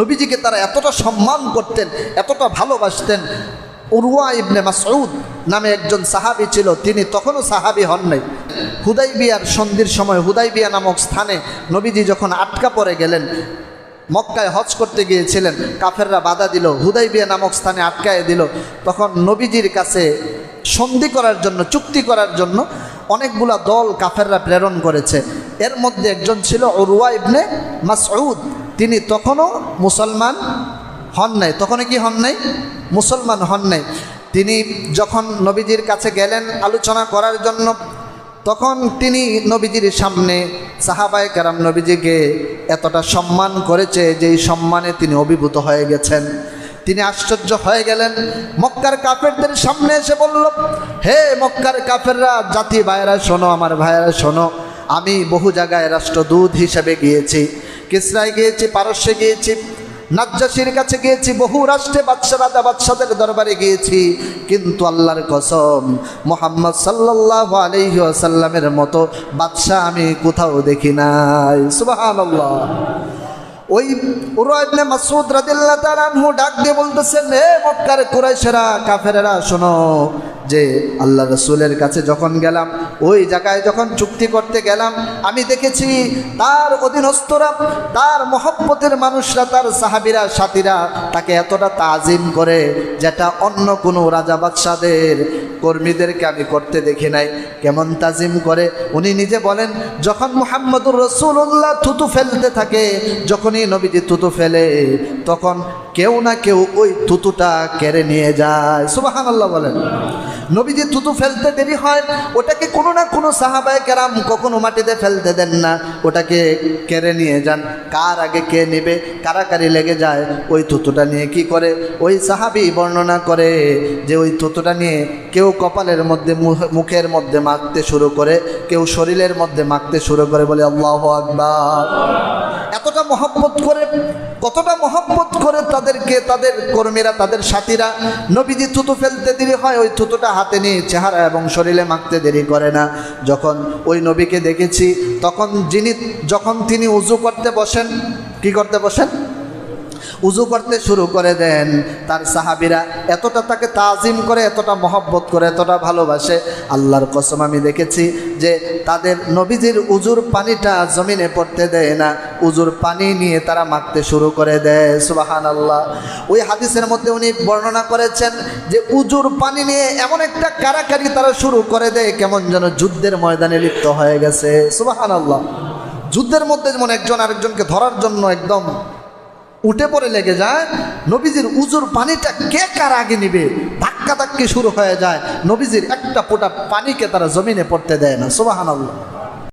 নবীজিকে তারা এতটা সম্মান করতেন, এতটা ভালোবাসতেন। উরওয়া ইবনে মাসউদ নামে একজন সাহাবী ছিল, তিনি তখনও সাহাবী হন নাই। হুদাইবিয়ার সন্ধির সময় হুদাইবিয়া নামক স্থানে নবীজি যখন আটকা পড়ে গেলেন, মক্কায় হজ করতে গিয়েছিলেন, কাফেররা বাধা দিল, হুদাইবিয়া নামক স্থানে আটকায় দিল। তখন নবীজির কাছে সন্ধি করার জন্য, চুক্তি করার জন্য অনেকগুলা দল কাফেররা প্রেরণ করেছে। এর মধ্যে একজন ছিল অরুয়া ইবনে মাসউদ। তিনি তখনও মুসলমান হন নাই। তখনও কি হন নাই? মুসলমান হন নাই। তিনি যখন নবীজির কাছে গেলেন আলোচনা করার জন্য, তখন তিনি নবীজির সামনে সাহাবায় কারাম নবীজিকে এতটা সম্মান করেছে যে এই সম্মানে তিনি অভিভূত হয়ে গেছেন। তিনি আশ্চর্য হয়ে গেলেন। মক্কার কাফেরদের সামনে এসে বলল, হে মক্কার কাফেররা, জাতি ভাইয়েরা শোনো, আমার ভাইয়েরা শোনো। আমি বহু জায়গায় রাষ্ট্রদূত হিসেবে গিয়েছি। কিসরায় গিয়েছি, পারস্যে গিয়েছি, নাজ্জাসির কাছে গিয়েছি, বহু রাষ্ট্রে বাদশা রাজা বাদশাদের দরবারে গিয়েছি। কিন্তু আল্লাহর কসম, মোহাম্মদ সাল্লাহ আলহি আসাল্লামের মতো বাদশাহ আমি কোথাও দেখি নাই। সুবহানাল্লাহ। ওই উরাইবনে মাসুদ রাদিল্লাহ তাআলাহু ডাক দিয়ে বলতেছেন হে মক্কার কুরাইশেরা, কাফেরেরা, শোনো যে আল্লাহ রসুলের কাছে যখন গেলাম, ওই জায়গায় যখন চুক্তি করতে গেলাম, আমি দেখেছি তার অধীনস্থরা, তার মহব্বতের মানুষরা, তার সাহাবিরা, সাথীরা তাকে এতটা তাজিম করে, যেটা অন্য কোনো রাজা বাদশাদের কর্মীদেরকে আমি করতে দেখি নাই। কেমন তাজিম করে। উনি নিজে বলেন, যখন মোহাম্মদুর রসুল্লাহ থুতু ফেলতে থাকে, যখনই নবীজি থুতু ফেলে, তখন কেউ না কেউ ওই থুতুটা কেড়ে নিয়ে যায়। সুবাহান আল্লাহ বলেন। নবীজি থুতু ফেলতে দেরি হয়, ওটাকে কোনো না কোনো সাহাবায় কেরাম কখনো মাটিতে ফেলতে দেন না। ওটাকে কেড়ে নিয়ে যান। কার আগে কে নেবে? কারাকারি লেগে যায়। ওই থুতুটা নিয়ে কি করে? ওই সাহাবি বর্ণনা করে যে ওই থুতুটা নিয়ে কেউ কপালের মধ্যে মুখ- মুখের মধ্যে মাখতে শুরু করে, কেউ শরীরের মধ্যে মাখতে শুরু করে বলে, আল্লাহ আকবার। এতটা মহব্বত করে, কতটা মহব্বত করে তাদেরকে, তাদের কর্মীরা, তাদের সাথীরা, নবীজি থুতু ফেলতে দেরি হয়, ওই থুতুটা হাতে নিয়ে চেহারা এবং শরীরে মাখতে দেরি করে না। যখন ওই নবীকে দেখেছি তখন যিনি যখন তিনি উজু করতে বসেন কি করতে বসেন? উজু করতে শুরু করে দেন। তার সাহাবিরা এতটা তাকে তাজিম করে, এতটা মহব্বত করে, এতটা ভালোবাসে। আল্লাহর কসম আমি দেখেছি যে তাদের নবীজির উজুর পানিটা জমিনে পড়তে দেয় না। উজুর পানি নিয়ে তারা মাখতে শুরু করে দেয়। সুবাহান আল্লাহ ওই হাদিসের মধ্যে উনি বর্ণনা করেছেন যে উজুর পানি নিয়ে এমন একটা কারাকারি তারা শুরু করে দেয়, কেমন যেন যুদ্ধের ময়দানে লিপ্ত হয়ে গেছে। সুবাহান আল্লাহ যুদ্ধের মধ্যে যেমন একজন আরেকজনকে ধরার জন্য একদম উঠে পড়ে লেগে যায়। নবীজির উজুর পানিটা কে কার আগে নিবে? ধাক্কা ধাক্কি শুরু হয়ে যায়। নবীজির একটা ফোঁটা পানিকে তারা জমিনে পড়তে দেয় না। সোবাহান আল্লাহ